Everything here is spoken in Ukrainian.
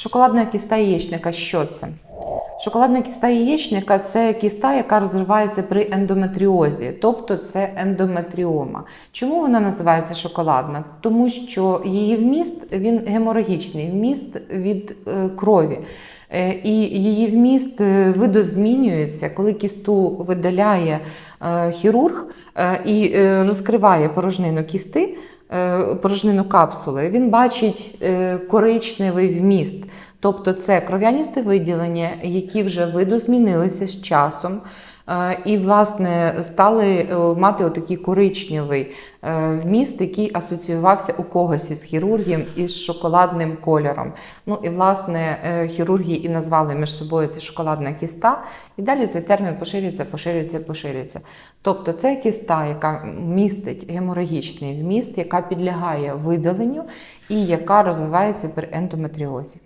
Шоколадна кіста яєчника що це? Шоколадна кіста яєчника це кіста, яка розривається при ендометріозі, тобто це ендометріома. Чому вона називається шоколадна? Тому що її вміст він геморагічний, вміст від е, крові. Е, І її вміст е, видозмінюється, коли кісту видаляє хірург і розкриває порожнину кісти, порожнину капсули. Він бачить е, коричневий вміст. Тобто це кров'яністе виділення, які вже видозмінилися з часом. Е, І, власне, стали е, мати отакий коричневий е, вміст, який асоціювався у когось із хірургів із шоколадним кольором. Ну і власне хірурги і назвали між собою це шоколадна кіста, і далі цей термін поширюється, поширюється, поширюється. Тобто це кіста, яка містить геморагічний вміст, яка підлягає видаленню і яка розвивається при ендометріозі.